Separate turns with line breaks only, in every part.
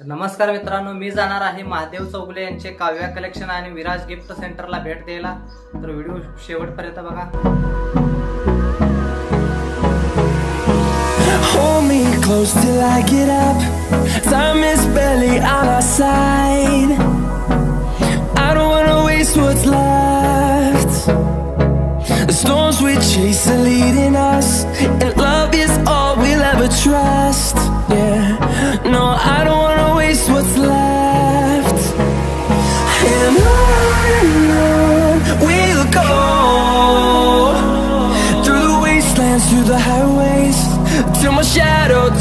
नमस्कार मित्रांनो मी जाणार आहे महादेव चौगुले यांचे काव्या कलेक्शन आणि विराज गिफ्ट सेंटरला भेट द्यायला. तर व्हिडिओ शेवटपर्यंत बघा.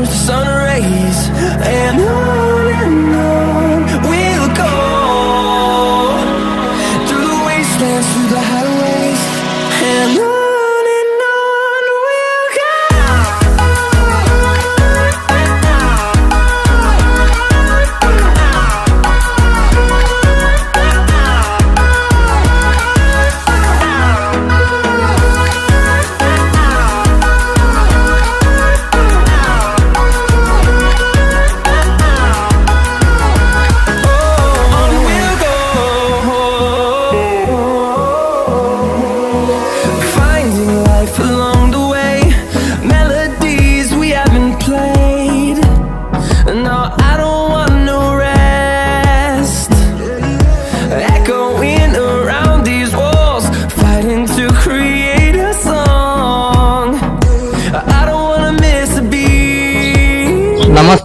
truth is sunrise.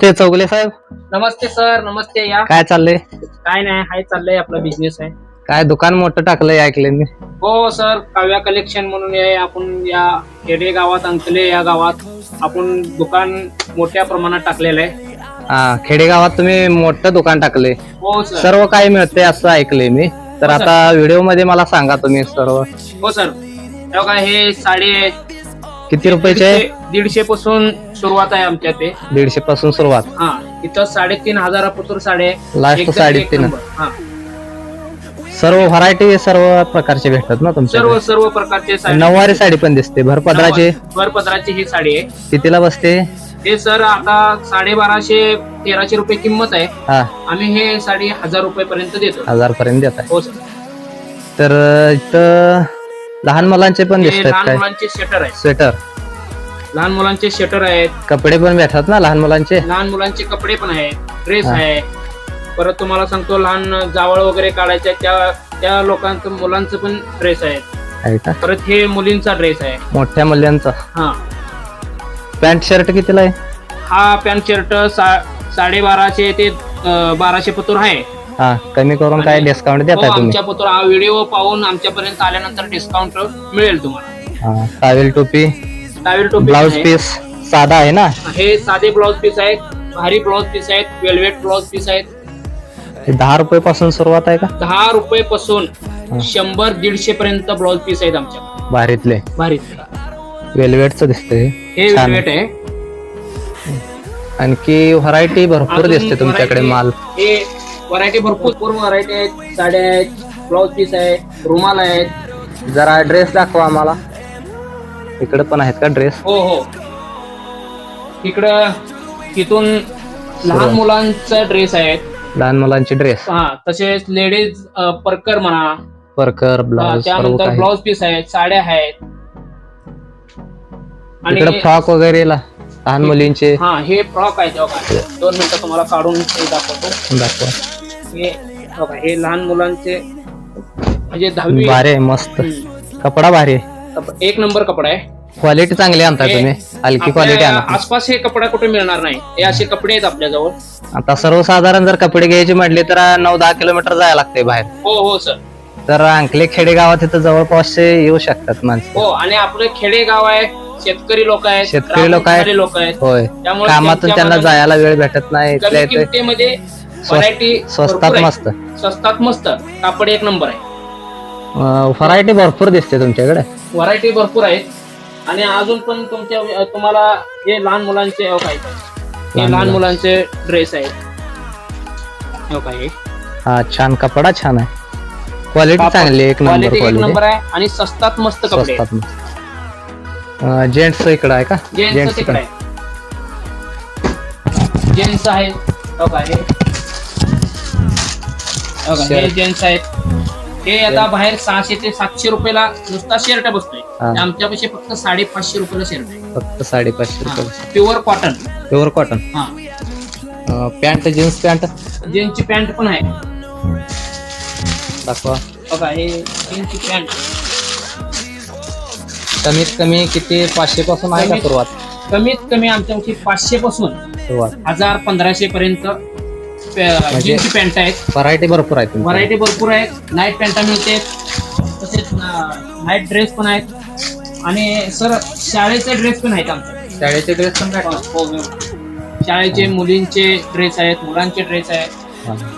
नमस्ते चौगुले साहेब.
नमस्ते सर नमस्ते या.
काय चाललंय?
काय नाही हाय चाललंय आपला बिझनेस आहे.
काय दुकान मोठं टाकलंय ऐकले मी.
हो सर काव्या कलेक्शन म्हणून आहे. आपण या खेडे गावात अंकले या गावात आपण दुकान मोठ्या प्रमाणात टाकलेलं आहे.
हा खेडेगावात तुम्ही मोठं दुकान टाकलंय.
हो सर.
सर्व काही मिळते असं ऐकलंय मी. तर
हो, सर.
आता व्हिडिओमध्ये मला सांगा तुम्ही सर्व.
हो सर. तेव्हा काय हे साडे
किती रुपयाचे? आहे?
दीडशे पासून सुरुवात आहे आमच्या ते.
दीडशे पासून सुरुवात.
हा इथं साडेतीन हजारापासून साडे
Last
एकदम
साडेतीन.
नंबर. हा.
सर्व व्हरायटी सर्व प्रकारचे भेटतात ना
सर्व
तुमच्या
सर्व प्रकारचे साडी
नऊवारी साडी पण दिसते. भरपदराचे?
भरपदराची ही साडी आहे.
कितीला बसते?
हे सर आता साडेबाराशे तेराशे रुपये किंमत आहे.
हा.
आम्ही हे साडी हजार रुपये पर्यंत देतो.
हजार पर्यंत देत आहे.
हो सर.
तर इथं लहान मुलांचे पण
हे
दिसतात
लहान
काय?
मुलांचे शटर आहेत
स्वेटर
लहान मुलांचे शटर आहेत.
कपडे पण भेटतात ना लहान मुलांचे?
लहान मुलांचे कपडे पण आहेत. ड्रेस
हा.
आहे. परत तुम्हाला सांगतो लहान जावळ वगैरे काढायचे आहेत, त्या त्या लोकांचं मुलांचं पण ड्रेस आहेत.
आहे का?
परत हे मुलींचा ड्रेस आहे.
मोठ्या मुलांचा?
हा.
पॅन्ट शर्ट कितीला आहे?
हा पॅन्ट शर्ट साडेबाराशे ते अं, बाराशे पतूर आहे.
हा कमी करून काय
आणि-
डिस्काउंट
हो,
देताय तुम्ही?
आमच्या पतूर हा व्हिडिओ पाहून आमच्यापर्यंत आल्यानंतर डिस्काउंट मिळेल तुम्हाला.
हा टावेल टोपी?
टावेल टोपी
ब्लाउज. पीस साधा आहे ना?
हे साधे ब्लाउज पीस आहेत भारी ब्लाउज पीस आहेत वेल्वेट ब्लाउज पीस आहेत.
हे दहा रुपये पासून सुरुवात आहे का?
दहा रुपये पासून शंभर दीडशे पर्यंत ब्लाउज पीस आहेत आमच्या.
भारीतले.
भारी
वेल्वेटचं दिसतंय.
हे
छान.
वेल्वेट आहे.
आणखी व्हरायटी भरपूर
अजून
दिसते तुमच्याकडे
variety-
माल.
हे व्हरायटी भरपूर पूर्ण व्हरायटी आहेत. साड्या आहेत ब्लाउज पीस आहे रुमाल आहेत.
जरा ड्रेस दाखवा आम्हाला. इकडे पण आहेत का ड्रेस
हो हो. इकडं तिथून लहान मुलांचा ड्रेस आहेत
लहान मुलांचे ड्रेस
हा तसेच लेडीज परकर म्हणा.
परकर ब्लाउज सर्व
त्यानंतर
काही.
ब्लाउज पीस आहेत साड्या आहेत.
इकडे फ्रॉक वगैरे ला- लहान मुलींचे.
हा हे फ्रॉक आहे बघा. दोन मिनिटं तुम्हाला काढून हे दाखवतो.
दाखवा.
हे बघा हे लहान मुलांचे म्हणजे दहावी
भारी आहे मस्त.
हम्म.
कपडा भारी आहे.
कप- एक नंबर कपडा आहे.
क्वालिटी चांगली आणताय
हे
तुम्ही. हलकी
आपल्या
क्वालिटी आणा
आसपास हे कपडा कुठे मिळणार नाही. हे असे कपडे आहेत आपल्याजवळ.
आता सर्वसाधारण जर कपडे घ्यायचे म्हटले तर नऊ दहा किलोमीटर जायला लागते बाहेर.
हो हो सर
तर अंकले खेडेगावात इथं जवळपासचे येऊ शकतात माणसं.
हो आणि आपलं खेडे गाव आहे शेतकरी लोक आहेत
शेतकरी लोक आहेत.
लोक आहेत.
होय.
त्यामुळे
कामातून
त्यांच्या
त्यांना
मनात
जायला वेळ भेटत नाही.
कमी
इथल्या इथे
किमतीमध्ये व्हरायटी
स्वस्तात मस्त.
स्वस्तात मस्त. कापड एक नंबर आहे.
व्हरायटी भरपूर दिसते तुमच्याकडे.
व्हरायटी भरपूर आहेत. आणि अजून पण तुमच्या तुम्हाला हे लहान मुलांचे हो काय? हे लहान
मुलांचे.
ड्रेस आहेत. हो काय?
हा छान कपडा छान आहे. क्वालिटी चांगली आहे, एक नंबर
क्वालिटी आहे. आणि स्वस्तात मस्त कपडे
जेंट्स इकडं आहे का?
जेंट्स आहे. जेंट्स आहे हो हे. हो हे. जेंट्स आहेत. हे आता बाहेर सहाशे ते सातशे रुपयाला नुसता शर्ट बसतोय. आमच्यापाशी फक्त साडेपाचशे रुपयाला शर्ट आहे.
फक्त साडेपाचशे रुपये
प्युअर कॉटन
प्युअर कॉटन
हा.
पॅन्ट जीन्स पॅन्ट
जीन्सची पॅन्ट पण आहे.
दाखवा.
बघा हे जीन्सची पॅन्ट
कमीत कमी किती? पाचशे पासून आहे का सुरुवात?
कमीत कमी आमच्यापाशी पाचशे पासून हजार पंधराशे पर्यंत
म्हणजे-
जीन्सची पॅन्ट आहेत.
व्हरायटी भरपूर आहे तुमच्याकडे.
व्हरायटी भरपूर आहेत. नाईट पॅन्टा मिळते. तसेच नाईट ड्रेस पण आहेत. आणि सर शाळेचे ड्रेस पण आहेत आमचे.
शाळेचे ड्रेस पण काय?
हो, हो. शाळेचे मुलींचे ड्रेस आहेत मुलांचे ड्रेस आहेत.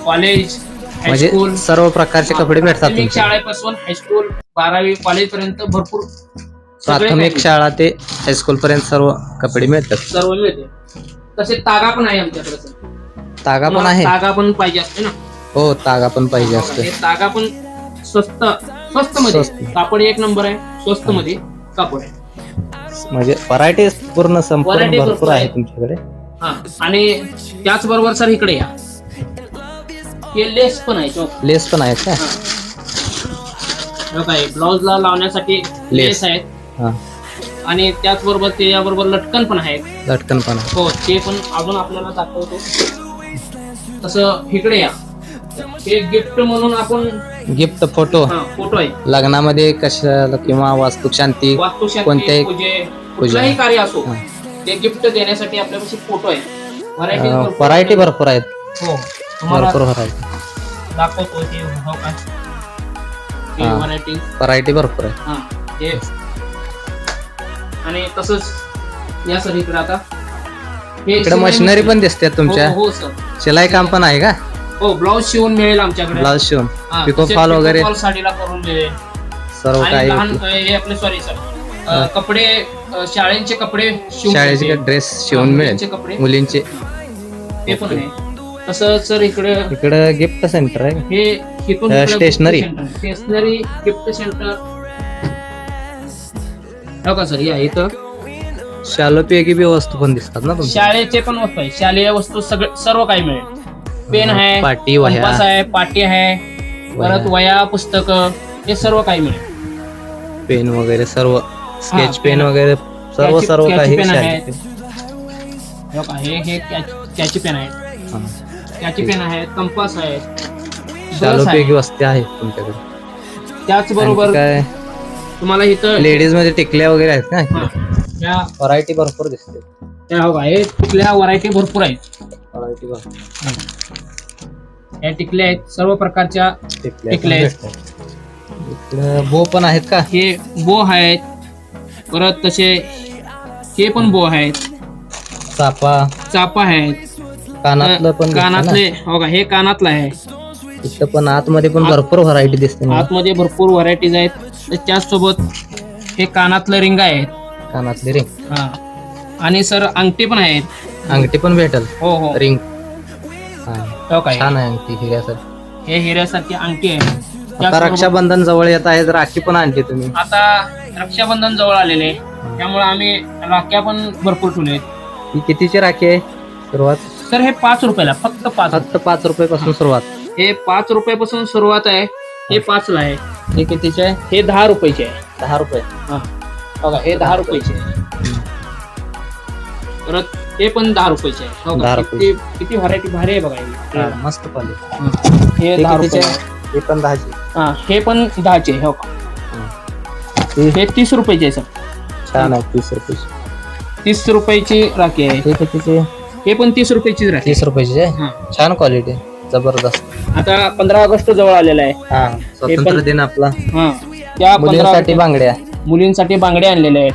कॉलेज
म्हणजे
हायस्कूल
सर्व प्रकारचे कपडे भेटतात
प्राथमिक
तुमचे
शाळेपासून हायस्कूल बारावी कॉलेज पर्यंत भरपूर सगळे
प्राथमिक
काही
शाळा ते हायस्कूल पर्यंत सर्व कपडे मिळतात.
सर्व मिळते. तसे तागा पण आहे आमच्याकडे सर.
तागा पण आहे.
तागा पण पाहिजे असते ना.
हो तागा पण पाहिजे असते.
तागा पण स्वस्त स्वस्त. मध्ये. कापड एक नंबर आहे स्वस्त मध्ये कापड. आहे
म्हणजे व्हरायटी पूर्ण संपूर्ण भरपूर आहे. तुमच्याकडे.
हा आणि त्याचबरोबर सर इकडे या. हे लेस पण आहे
लेस पण आहेत का?
काय ब्लाउजला लावण्यासाठी लेस आहेत. आणि त्याचबरोबर त्याच्याबरोबर लटकन पण आहेत.
लटकन पण
हो ते पण अजून आपल्याला दाखवतो. तसं इकडे या. हे गिफ्ट म्हणून आपण
गिफ्ट फोटो
हा, फोटो आहे.
लग्नामध्ये कशाला किंवा वास्तू शांती
वास्तुशांती
कोणत्याही
पूजे कुठलाही कार्य असो ते गिफ्ट देण्यासाठी आपल्यापाशी फोटो आहे. व्हरायटी
व्हरायटी भरपूर आहेत.
हो तुम्हाला
भरपूर व्हरायटी
दाखवतो हे हो काय हे
हा.
व्हरायटी
व्हरायटी भरपूर आहे.
हा हे. आणि तसंच या सर इकडे आता हे
इकडे मशिनरी
मशीन.
पण दिसते तुमच्या.
हो हो, सर.
शिलाई काम पण आहे का?
हो ब्लाऊज शिवून मिळेल आमच्याकडे.
ब्लाउज शिवून.
हा,
पिको
तसेच
फॉल वगैरे?
फॉल साडीला करून मिळेल.
सर्व
आणि
काही
लहान हे आपले सॉरी. सर कपडे अ, शाळेचे कपडे शिवून
शाळेचे
मिळतील.
ड्रेस शिवून
हा,
मिळेल.
मुलींचे कपडे.
मुलींचे.
ते पण आहे. तसं सर इकडे
इकडे गिफ्ट सेंटर आहे.
हे इथून
अ, stationery.
Stationery gift centre. हो का सर? या इथं.
शालो पेगी बी वस्तू पण दिसतात ना तुमच्या
शाळेचे पण वस्तू आहे शालेय वस्तू सगळे सर्व काही मिळेल पेन आहे
पाटी, वह्या.
कंपास आहे पाटी आहे परत वया पुस्तक हे सर्व काही मिळेल
पेन वगैरे सर्व स्केच पेन. वगैरे सर्व
Sketch-
सर्व
sketch
काही
pen. हो हे हे कॅची पेन आहे
हा.
कॅची पेन आहेत कंपास आहे आहे.
वस्ती आहेत तुमच्याकडे
त्याचबरोबर
काय
तुम्हाला इथं
लेडीजमध्ये टिकल्या वगैरे आहेत
हा,
का
या
व्हरायटी भरपूर दिसते.
त्या हो का हे टिकल्या व्हरायटी भरपूर आहेत.
व्हरायटी भरपूर.
या टिकल्या आहेत. सर्व प्रकारच्या
टिकल्या
टिकल्या आहेत.
भेटतात. इकडे बो पण आहेत का?
हे बो आहेत. परत तसे हे पण बो आहेत.
चापा.
चापा आहेत.
कानातलं पण ना.
कानातले हो का? हे कानातलं आहे.
इथं पण आतमध्ये पण भरपूर व्हरायटी दिसते मला.
आतमध्ये भरपूर व्हरायटीज आहेत. त्याचसोबत हे कानातलं रिंग आहेत
कानातली रिंग.
हा. आणि सर अंगठी पण आहेत.
अंगठी पण भेटल.
हो हो.
रिंग. हा.
हो काय?
छान आहे अंगठी हिऱ्यासाठी
हे हिऱ्यासारखी अंगठी आहे.
आता रक्षाबंधन जवळ येत आहे राखी पण आणली तुम्ही.
आता रक्षाबंधन जवळ आलेले आहे. त्यामुळे आम्ही राख्या पण भरपूर ठेवले
ही कितीची राखी आहे सुरुवात?
सर हे पाच रुपयाला फक्त पाच.
फक्त पाच रुपये पासून सुरुवात.
हे पाच रुपयापासून सुरुवात आहे. हे पाच ला आहे
हे कितीचे आहे?
हे दहा रुपयाचे आहे.
दहा रुपये.
हा. बघा हे दहा रुपयाचे आहे. परत हे पण दहा रुपयाचे आहे. हो का?
दहा
किती किती व्हरायटी भारी आहे बघा
हा,
हे.
मस्त क्वालिटी
हं. दहा रुपये
आहे? हे पण दहाचे.
हा हे पण दहाचे आहे, हो का?
हे.
हे तीस रुपयाचे आहे सर.
छान आहे तीस रुपयाचे.
तीस रुपयाची राखी आहे.
हे कितीचे
हे पण तीस रुपयाचीच राखी
तीस रुपयाचे आहे?
हा.
छान क्वालिटी जबरदस्त.
आता पंधरा ऑगस्ट जवळ आलेला आहे.
हा स्वातंत्र्य दिन आपला.
हा त्या पंधरा
मुलींसाठी
ऑगस्ट-
बांगड्या.
मुलींसाठी बांगडे आणलेले आहेत.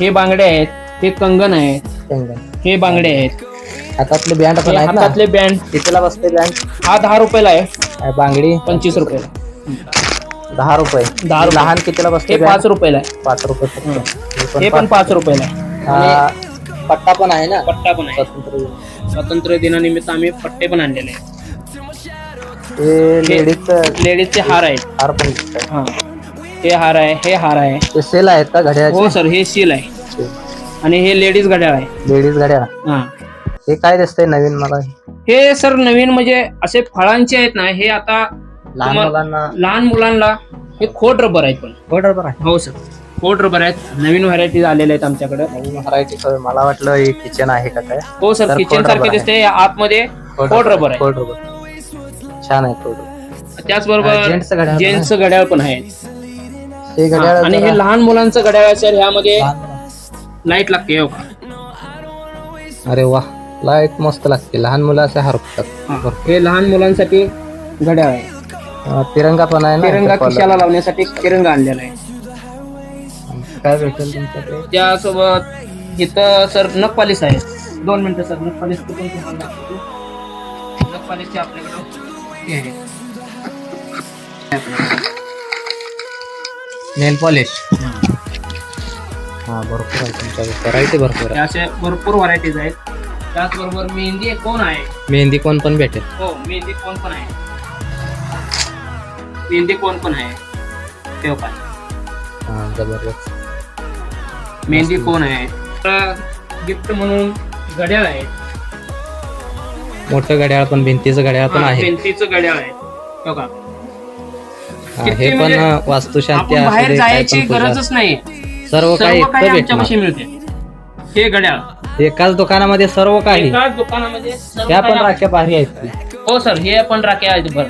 हे बांगडे आहेत हे कंगन आहेत
कंगन.
हे बांगडे आहेत.
हातातले बँड
हे
पण आहेत ना?
हातातले बँड.
कितीला बसते बँड?
हा दहा रुपयाला आहे.
बांगडी.
पंचवीस रुपयाला.
दहा रुपये.
दहा रुपये.
लहान कितीला बसते
हे पाच रुपयाला आहे.
पाच रुपये फक्त.
हे पण पाच रुपयाला आहे.
हा, पट्टा पण आहे ना?
पट्टा पण आहे.
स्वातंत्र्य दिन.
स्वातंत्र्य दिनानिमित्त आम्ही पट्टे पण आणलेले आहेत.
हे लेडीजचं
लेडीजचे हार आहेत.
हार पण.
हा. हे हार आहे हे हार आहे.
ते सेल आहेत का
हो
घड्याळाचे
सर हे सील आहे. आणि हे लेडीज घड्याळ आहे.
लेडीज घड्याळ.
हा.
हे काय दिसतंय नवीन मला?
हे सर नवीन म्हणजे असे फळांचे आहेत ना हे आता
लहान मुलांना
लहान मुलांना हे खोड रबर आहेत पण.
बरोबर आहे?
हो सर. खोड रबर आहेत. नवीन व्हरायटी आलेल्या आहेत आमच्याकडे.
व्हरायटी मला वाटलं हे किचन आहे का काय?
हो सर किचन सारखे दिसते या आतमध्ये खोड रबर आहे
खोड रबर. छान आहे खोड
त्याचबरोबर
जेंट्सचं घड्याळ पण
जेंट्स घड्याळ पण आहे.
हे घड्याळ
आणि हे
जरा
लहान मुलांचं घड्याळ आहे सर ह्यामध्ये लाइट लागते हो का?
अरे वा लाइट मस्त लागते. लहान मुलं असे हरपतात.
हा. हे लहान मुलांसाठी घड्याळ आहे.
अं, तिरंगा पण आहे ना
तिरंगा
इथे
खिशाला लावण्यासाठी तिरंगा आणलेला आहे.
काय भेटेल तुमच्याकडे?
त्यासोबत इथं सर नख पॉलिश आहे दोन मिनिटं सर. नख पॉलिश कुठून तुम्हाला दाखवतो? आपल्याकडं आहे
नेल पॉलिश. हा भरपूर आहे तुमच्याकडे व्हरायटी भरपूर
हे असे भरपूर व्हरायटीज आहेत. त्याचबरोबर मेहंदी कोण आहे?
आहे मेहंदी कोण पण भेटेल.
हो मेहंदी कोण पण आहे. मेहंदी कोण पण आहे. तेव्हा पाय.
हा जबरदस्त.
मेहंदी कोण आहे? गिफ्ट म्हणून घड्याळ आहे.
मोठं घड्याळ पण भिंतीचं घड्याळ पण
हा,
आहे.
भिंतीचं घड्याळ आहे. हो किती
पण
म्हणजे
वास्तुशांती
आपण बाहेर
असू दे, काय
जायची
पण पूजा.
गरजच नाही.
सर्व काही
सर्व काही
इथं
आमच्यापाशी
भेटणार
मिळते. हे घड्याळ.
एकाच दुकानामध्ये सर्व काही.
एकाच दुकानामध्ये सर्व
त्या पण राख्या भारी आहेत.
हो सर हे पण राखे आहेत बरं.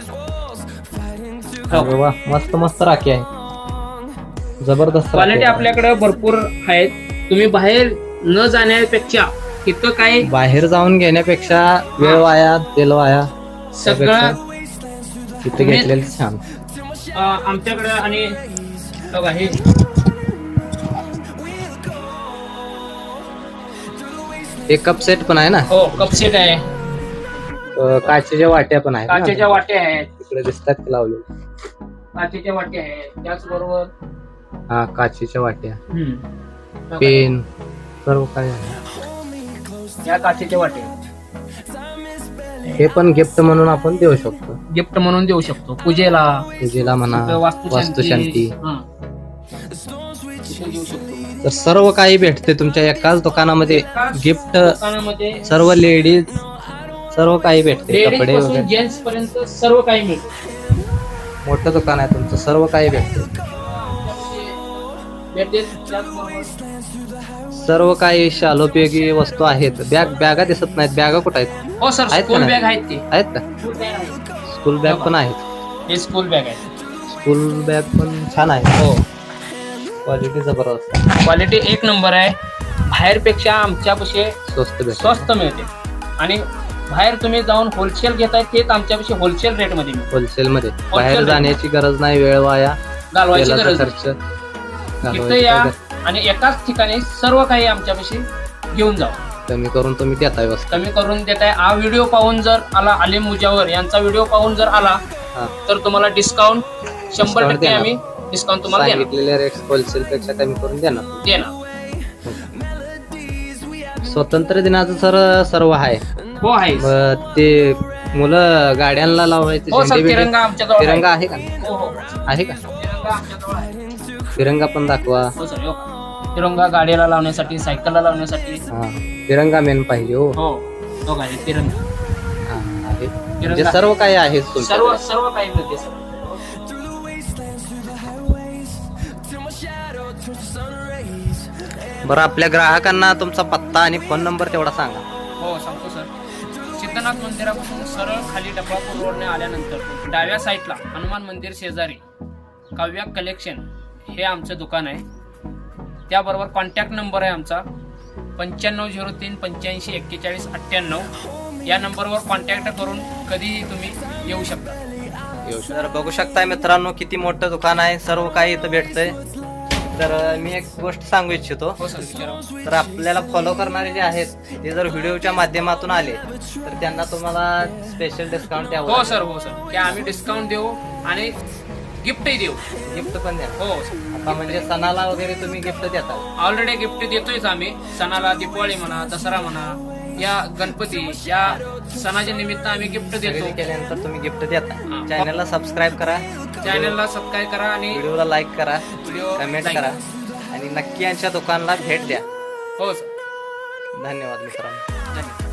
हो.
अरे वा मस्त मस्त राखी आहे जबरदस्त राखी
क्वालिटी
आहे.
आपल्याकडे भरपूर आहेत. तुम्ही बाहेर न जाण्यापेक्षा इथं काही
बाहेर जाऊन घेण्यापेक्षा वेळ वाया तेल वाया
सगळं
तिथे
तुम्ही-
घेतलेलं छान.
आमच्याकडे आणि बघा हे.
कप सेट पण आहे ना?
हो कपसेट आहे.
अं, काचेच्या वाट्या पण आहेत ना.
काचेच्या वाट्या आहेत.
तिकडे दिसतात लावले?
काचेच्या वाट्या आहेत. त्याचबरोबर
हा काचेच्या वाट्या. पेन सर्व काही आहे.
या काचेच्या वाट्या
हे पण गिफ्ट म्हणून आपण देऊ शकतो.
गिफ्ट म्हणून देऊ शकतो. पूजेला.
पूजेला म्हणा
तिथं
वास्तुशांती
हा. तिथं देऊ शकतो.
तर सर्व काही भेटते तुमच्या एकाच दुकानामध्ये. गिफ्ट
दुकानामध्ये
सर्व लेडीज सर्व काही भेटते.
लेडीज
कपडे
पासून
वगैरे.
जेंट्स पर्यंत सर्व काही मिळतं.
मोठं दुकान आहे तुमचं. सर्व काही भेटते.
त्याचबरोबर
सर्व काही शालोपयोगी वस्तू आहेत. बॅग बॅगा दिसत नाहीत. बॅगा कुठं आहेत?
हो सर
आहेत का
स्कूल
नाही?
बॅग आहेत ते
आहेत का?
स्कूल बॅग
पण आहेत.
हे स्कूल बॅग आहेत.
स्कूल बॅग पण छान आहे.
हो.
क्वालिटी जबरदस्त आहे.
क्वालिटी एक नंबर आहे. बाहेरपेक्षा आमच्यापाशी
स्वस्त
स्वस्त मिळते. आणि बाहेर तुम्ही जाऊन होलसेल घेताय तेच आमच्यापाशी होलसेल रेटमध्ये मिळते.
होलसेल मध्ये. बाहेर
rate.
जाण्याची गरज नाही वेळ वाया.
घालवायची
तेलाचा
गरज नाही.
खर्च
इथं
घालवायची
या
काय गरज-
आणि एकाच ठिकाणी सर्व काही आमच्यापाशी घेऊन जावं
कमी करून तुम्ही देताय वस्तू.
कमी करून देत आहे हा व्हिडिओ पाहून जर आला आलिम मुजावर यांचा व्हिडिओ पाहून जर आला
हा.
तर तुम्हाला डिस्काउंट शंभर
Discount
टक्के
देणार.
आम्ही डिस्काउंट तुम्हाला देणार.
सांगितलेल्या रेट होलसेल पेक्षा कमी करून देणार.
देणार.
स्वतंत्र दिनाचं सर सर्व आहे.
हो आहे.
मग ते मुलं गाड्यांना लावायचे
हो सर
झेंडे बिंडे-
तिरंगा आमच्याजवळ आहे.
तिरंगा आहे का?
हो हो.
आहे का?
तिरंगा आमच्याजवळ आहे.
तिरंगा पण दाखवा.
हो सर हो. तिरंगा गाडीला लावण्यासाठी सायकलला लावण्यासाठी.
हा तिरंगा मेन पाहिजे हो.
हो हो काय तिरंगा.
हा, आहे. म्हणजे
तिरंगा.
सर्व काही आहे
सर्व
तुमच्याकडे.
सर्व काही मिळते सर.
बरं आपल्या ग्राहकांना तुमचा पत्ता आणि फोन नंबर तेवढा सांगा.
हो सांगतो सर. सिद्धनाथ मंदिरापासून सरळ खाली डबळापूर रोडने आल्यानंतर डाव्या साईडला हनुमान मंदिर शेजारी काव्या कलेक्शन हे आमचं दुकान आहे. त्याबरोबर कॉन्टॅक्ट नंबर आहे आमचा. पंच्याण्णव झिरो तीन पंच्याऐंशी एक्केचाळीस अठ्ठ्याण्णव. या नंबरवर कॉन्टॅक्ट करून कधीही तुम्ही येऊ शकता.
तर बघू शकताय मित्रांनो किती मोठं दुकान आहे. सर्व काही इथं भेटतंय. तर मी एक गोष्ट सांगू इच्छितो.
हो सर. विचारा.
तर आपल्याला फॉलो करणारे जे आहेत ते जर व्हिडिओच्या माध्यमातून आले तर त्यांना तुम्हाला स्पेशल डिस्काउंट
हो
द्यावं
सर. हो सर. की आम्ही डिस्काउंट देऊ आणि गिफ्टही देऊ.
गिफ्ट पण द्या.
हो
आता म्हणजे सणाला वगैरे तुम्ही गिफ्ट देता.
ऑलरेडी गिफ्ट देतोयच आम्ही. सणाला दिवाळी म्हणा दसरा म्हणा या गणपती या सणाच्या निमित्त आम्ही गिफ्ट
खरेदी
देतो.
केल्यानंतर तुम्ही गिफ्ट देता. चॅनलला सबस्क्राईब करा.
चॅनलला सबस्क्राईब करा आणि
व्हिडिओला लाईक करा. Comment
like.
करा. आणि नक्की यांच्या दुकानला भेट द्या.
हो सर
धन्यवाद मित्रांनो.
धन्यवाद.